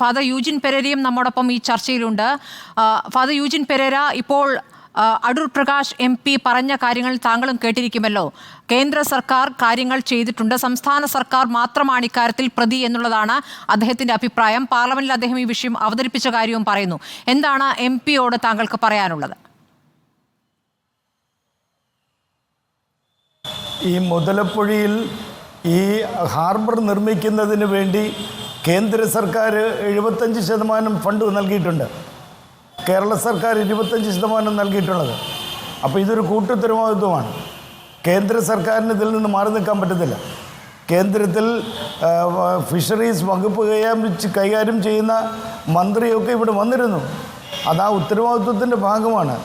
Father യൂജിൻ പെരേരയും നമ്മോടൊപ്പം ഈ ചർച്ചയിലുണ്ട്. Father യൂജിൻ Pereira ഇപ്പോൾ അടൂർ പ്രകാശ് എം പി പറഞ്ഞ കാര്യങ്ങൾ താങ്കളും കേട്ടിരിക്കുമല്ലോ. കേന്ദ്ര സർക്കാർ കാര്യങ്ങൾ ചെയ്തിട്ടുണ്ട്. സംസ്ഥാന സർക്കാർ മാത്രമാണ് ഇക്കാര്യത്തിൽ പ്രതി എന്നുള്ളതാണ് അദ്ദേഹത്തിന്റെ അഭിപ്രായം. പാർലമെന്റിൽ അദ്ദേഹം ഈ വിഷയം അവതരിപ്പിച്ച കാര്യവും പറയുന്നു. എന്താണ് എം പിയോട് താങ്കൾക്ക് പറയാനുള്ളത്? ഈ മുതലപ്പുഴയിൽ ഈ ഹാർബർ നിർമ്മിക്കുന്നതിന് വേണ്ടി കേന്ദ്ര സർക്കാർ എഴുപത്തഞ്ച് ശതമാനം ഫണ്ട് നൽകിയിട്ടുണ്ട്. കേരള സർക്കാർ ഇരുപത്തഞ്ച് ശതമാനം നൽകിയിട്ടുള്ളത്. അപ്പോൾ ഇതൊരു കൂട്ടുത്തരവാദിത്വമാണ്. കേന്ദ്ര സർക്കാരിന് ഇതിൽ നിന്ന് മാറി നിൽക്കാൻ പറ്റത്തില്ല. കേന്ദ്രത്തിൽ ഫിഷറീസ് വകുപ്പ് കൈകാര്യം കൈകാര്യം ചെയ്യുന്ന മന്ത്രിയൊക്കെ ഇവിടെ വന്നിരുന്നു. അത് ആ ഉത്തരവാദിത്വത്തിന്റെ ഭാഗമാണ്.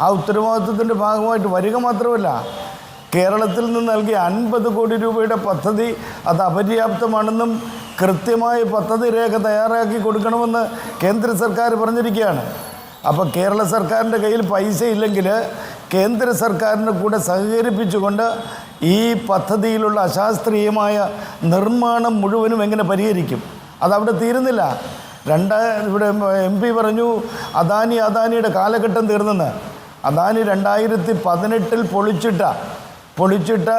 ആ ഉത്തരവാദിത്വത്തിന്റെ ഭാഗമായിട്ട് വരിക മാത്രമല്ല കേരളത്തിൽ നിന്ന് നൽകിയ അൻപത് കോടി രൂപയുടെ പദ്ധതി അത് അപര്യാപ്തമാണെന്നും കൃത്യമായ പദ്ധതി രേഖ തയ്യാറാക്കി കൊടുക്കണമെന്ന് കേന്ദ്ര സർക്കാർ പറഞ്ഞിരിക്കുകയാണ്. അപ്പോൾ കേരള സർക്കാരിന്റെ കയ്യിൽ പൈസ ഇല്ലെങ്കിൽ കേന്ദ്ര സർക്കാരിന്റെ കൂടെ സഹകരിപ്പിച്ചുകൊണ്ട് ഈ പദ്ധതിയിലുള്ള അശാസ്ത്രീയമായ നിർമ്മാണം മുഴുവനും എങ്ങനെ പരിഹരിക്കും? അതവിടെ തീരുന്നില്ല. രണ്ട് ഇവിടെ എം പി പറഞ്ഞു അദാനി അദാനിയുടെ കാലഘട്ടം തീർന്നെന്ന്. അദാനി രണ്ടായിരത്തി പതിനെട്ടിൽ പൊളിച്ചിട്ട പൊളിച്ചിട്ട്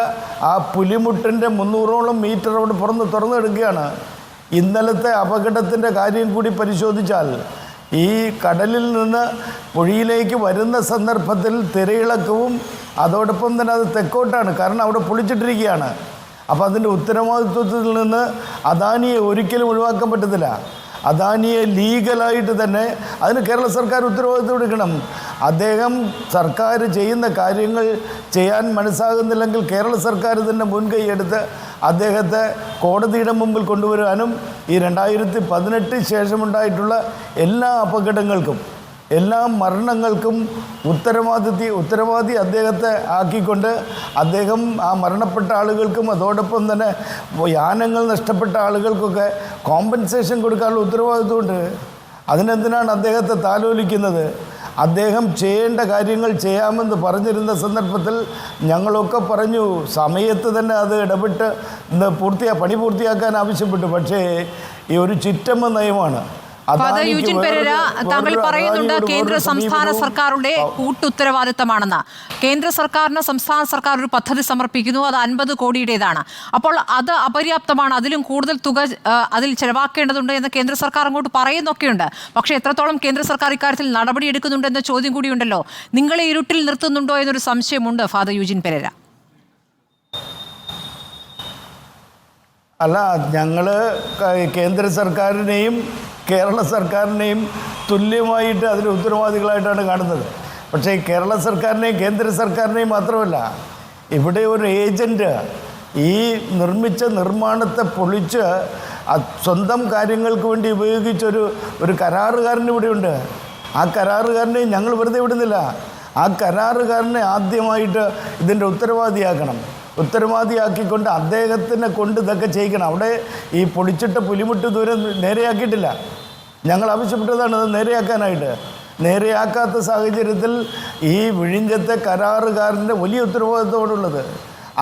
ആ പുലിമുട്ടിന്റെ മുന്നൂറോളം മീറ്റർ അവിടെ പുറന്ന് തുറന്നെടുക്കുകയാണ്. ഇന്നലത്തെ അപകടത്തിന്റെ കാര്യം കൂടി പരിശോധിച്ചാൽ ഈ കടലിൽ നിന്ന് പുഴയിലേക്ക് വരുന്ന സന്ദർഭത്തിൽ തിരയിളക്കവും അതോടൊപ്പം തന്നെ അത് തെക്കോട്ടാണ് കാരണം അവിടെ പൊളിച്ചിട്ടിരിക്കുകയാണ്. അപ്പോൾ അതിന്റെ ഉത്തരവാദിത്വത്തിൽ നിന്ന് അദാനിയെ ഒരിക്കലും ഒഴിവാക്കാൻ പറ്റത്തില്ല. അദാനിയെ ലീഗലായിട്ട് തന്നെ അതിന് കേരള സർക്കാർ ഉത്തരവാദിത്വം എടുക്കണം. അദ്ദേഹം സർക്കാർ ചെയ്യുന്ന കാര്യങ്ങൾ ചെയ്യാൻ മനസ്സാകുന്നില്ലെങ്കിൽ കേരള സർക്കാർ തന്നെ മുൻകൈ എടുത്ത് അദ്ദേഹത്തെ കോടതിയുടെ മുമ്പിൽ കൊണ്ടുവരാനും ഈ രണ്ടായിരത്തി പതിനെട്ട് ശേഷമുണ്ടായിട്ടുള്ള എല്ലാ അപകടങ്ങൾക്കും എല്ലാ മരണങ്ങൾക്കും ഉത്തരവാദിത്തി ഉത്തരവാദി അദ്ദേഹത്തെ ആക്കിക്കൊണ്ട് അദ്ദേഹം ആ മരണപ്പെട്ട ആളുകൾക്കും അതോടൊപ്പം തന്നെ യാനങ്ങൾ നഷ്ടപ്പെട്ട ആളുകൾക്കൊക്കെ കോമ്പൻസേഷൻ കൊടുക്കാനുള്ള ഉത്തരവാദിത്വമുണ്ട്. അതിനെന്തിനാണ് അദ്ദേഹത്തെ താലോലിക്കുന്നത്? അദ്ദേഹം ചെയ്യേണ്ട കാര്യങ്ങൾ ചെയ്യാമെന്ന് പറഞ്ഞിരുന്ന സന്ദർഭത്തിൽ ഞങ്ങളൊക്കെ പറഞ്ഞു സമയത്ത് തന്നെ അത് ഇടപെട്ട് പൂർത്തിയാ പണി പൂർത്തിയാക്കാൻ ആവശ്യപ്പെട്ടു. പക്ഷേ ഈ ഒരു ചിറ്റമ്മ നയമാണ്. ഫാദർ യൂജിൻ പെരേര താങ്കൾ പറയുന്നുണ്ട് കേന്ദ്ര സംസ്ഥാന സർക്കാരുടെ കൂട്ടുത്തരവാദിത്തമാണെന്ന്. കേന്ദ്ര സർക്കാരിന് സംസ്ഥാന സർക്കാർ ഒരു പദ്ധതി സമർപ്പിക്കുന്നു അത് അൻപത് കോടിയുടേതാണ്. അപ്പോൾ അത് അപര്യാപ്തമാണ്. അതിലും കൂടുതൽ തുക അതിൽ ചെലവാക്കേണ്ടതുണ്ട് എന്ന് കേന്ദ്ര സർക്കാർ അങ്ങോട്ട് പറയുന്നൊക്കെയുണ്ട്. പക്ഷേ എത്രത്തോളം കേന്ദ്ര സർക്കാർ ഇക്കാര്യത്തിൽ നടപടിയെടുക്കുന്നുണ്ട് എന്ന ചോദ്യം കൂടിയുണ്ടല്ലോ. നിങ്ങളെ ഇരുട്ടിൽ നിർത്തുന്നുണ്ടോ എന്നൊരു സംശയമുണ്ട് ഫാദർ യൂജിൻ പെരേര. അല്ല ഞങ്ങൾ കേന്ദ്ര സർക്കാരിനെയും കേരള സർക്കാരിനെയും തുല്യമായിട്ട് അതിന് ഉത്തരവാദികളായിട്ടാണ് കാണുന്നത്. പക്ഷേ കേരള സർക്കാരിനെയും കേന്ദ്ര സർക്കാരിനെയും മാത്രമല്ല ഇവിടെ ഒരു ഏജന്റ് ഈ നിർമ്മിച്ച നിർമ്മാണത്തെ പൊളിച്ച് സ്വന്തം കാര്യങ്ങൾക്ക് വേണ്ടി ഉപയോഗിച്ചൊരു ഒരു കരാറുകാരൻ ഇവിടെയുണ്ട് ആ കരാറുകാരനെ ഞങ്ങൾ വെറുതെ വിടുന്നില്ല. ആ കരാറുകാരനെ ആദ്യമായിട്ട് ഇതിന്റെ ഉത്തരവാദിയാക്കണം. ഉത്തരവാദിയാക്കിക്കൊണ്ട് അദ്ദേഹത്തിനെ കൊണ്ട് ഇതൊക്കെ ചെയ്യിക്കണം. അവിടെ ഈ പൊളിച്ചിട്ട പുലിമുട്ട് ദൂരം നേരെയാക്കിയിട്ടില്ല. ഞങ്ങൾ ആവശ്യപ്പെട്ടതാണ് അത് നേരെയാക്കാനായിട്ട്. നേരെയാക്കാത്ത സാഹചര്യത്തിൽ ഈ വിഴിഞ്ഞത്തെ കരാറുകാരന്റെ വലിയ ഉത്തരവാദിത്വമാണുള്ളത്.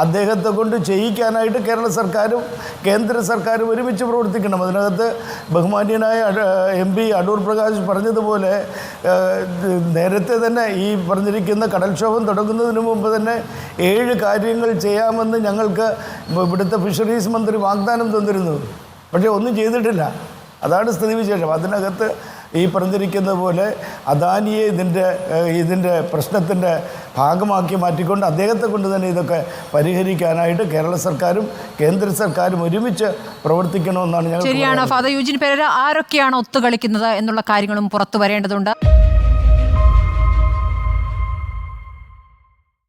അദ്ദേഹത്തെ കൊണ്ട് ചെയ്യിക്കാനായിട്ട് കേരള സർക്കാരും കേന്ദ്ര സർക്കാരും ഒരുമിച്ച് പ്രവർത്തിക്കണം. അതിനകത്ത് ബഹുമാന്യനായ എം പി അടൂർ പ്രകാശ് പറഞ്ഞതുപോലെ നേരത്തെ തന്നെ ഈ പറഞ്ഞിരിക്കുന്ന കടൽക്ഷോഭം തുടങ്ങുന്നതിന് മുമ്പ് തന്നെ ഏഴ് കാര്യങ്ങൾ ചെയ്യാമെന്ന് ഞങ്ങൾക്ക് ഇവിടുത്തെ ഫിഷറീസ് മന്ത്രി വാഗ്ദാനം തന്നിരുന്നു. പക്ഷേ ഒന്നും ചെയ്തിട്ടില്ല. അതാണ് സ്ഥിതിവിശേഷം അതിനകത്ത് ഈ പറഞ്ഞിരിക്കുന്ന പോലെ അദാനിയെ ഇതിന്റെ ഇതിന്റെ പ്രശ്നത്തിന്റെ ഭാഗമാക്കി മാറ്റിക്കൊണ്ട് അദ്ദേഹത്തെ കൊണ്ട് തന്നെ ഇതൊക്കെ പരിഹരിക്കാനായിട്ട് കേരള സർക്കാരും കേന്ദ്ര സർക്കാരും ഒരുമിച്ച് പ്രവർത്തിക്കണമെന്നാണ് ഞങ്ങൾ ശരിയാണ്. ഫാദർ യൂജിൻ പെരേര ആരൊക്കെയാണ് ഒത്തുകളിക്കുന്നത് എന്നുള്ള കാര്യങ്ങളും പുറത്തു വരേണ്ടതുണ്ട്.